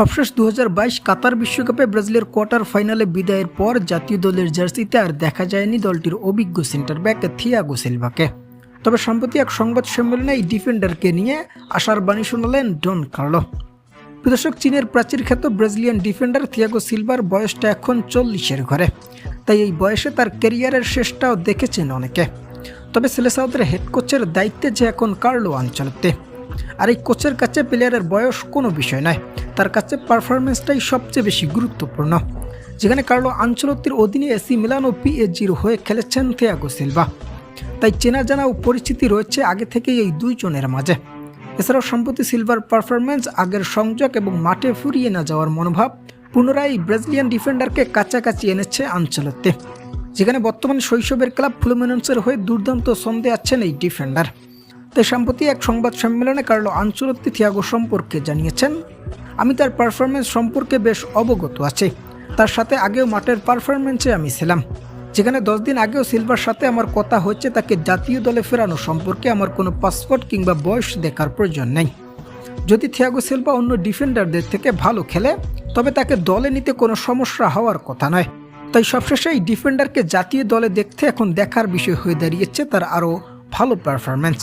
সবশেষ দু হাজার বাইশ কাতার বিশ্বকাপে ব্রাজিলের কোয়ার্টার ফাইনালে বিদায়ের পর জাতীয় দলের জার্সিতে আর দেখা যায়নি দলটির অভিজ্ঞ সেন্টার ব্যাক থিয়াগো সিলভাকে। তবে সম্প্রতি এক সংবাদ সম্মেলনে এই ডিফেন্ডারকে নিয়ে আশার বাণী শোনালেন ডন কার্লো। প্রদর্শক চীনের প্রাচীর খ্যাত ব্রাজিলিয়ান ডিফেন্ডার থিয়াগো সিলভার বয়সটা এখন চল্লিশের ঘরে। তাই এই বয়সে তার ক্যারিয়ারের শেষটাও দেখেছেন অনেকে। তবে সেলেসাউদের হেড কোচের দায়িত্বে যে এখন কার্লো আঞ্চলতে আর এই কোচের কাছে প্লেয়ারের বয়স কোনো বিষয় নয়। তার কাছে পারফরমেন্সটাই সবচেয়ে বেশি গুরুত্বপূর্ণ। যেখানে কার্লো আঞ্চলতির অধীনে এসি মিলান ও পিএজির হয়ে খেলেছেন থেয়াগো সিলভা তাই চেনা জানা ও পরিচিতি রয়েছে আগে থেকেই এই দুইজনের মাঝে। এছাড়াও সম্প্রতি সিলভার পারফরমেন্স আগের সংযোগ এবং মাঠে ফুরিয়ে না যাওয়ার মনোভাব পুনরায় ব্রাজিলিয়ান ডিফেন্ডারকে কাছাকাছি এনেছে আঞ্চলতে যেখানে বর্তমান শৈশবের ক্লাব ফ্লুমিনেন্সের হয়ে দুর্দান্ত ছন্দে আছেন এই ডিফেন্ডার তাই সম্প্রতি এক সংবাদ সম্মেলনে কার্লো আঞ্চলত্তি থিয়াগো সম্পর্কে জানিয়েছেন, আমি তার পারফরমেন্স সম্পর্কে বেশ অবগত আছি। তার সাথে আগেও মাঠের পারফরমেন্সে আমি ছিলাম। যেখানে দশ দিন আগেও সিলভার সাথে আমার কথা হচ্ছে তাকে জাতীয় দলে ফেরানো সম্পর্কে আমার কোনো পাসপোর্ট কিংবা বয়স দেখার প্রয়োজন নেই। যদি থিয়াগো সিলভা অন্য ডিফেন্ডারদের থেকে ভালো খেলে, তবে তাকে দলে নিতে কোনো সমস্যা হওয়ার কথা নয়। তাই সবশেষে এই ডিফেন্ডারকে জাতীয় দলে দেখতে এখন দেখার বিষয় হয়ে দাঁড়িয়েছে তার আরও ভালো পারফরমেন্স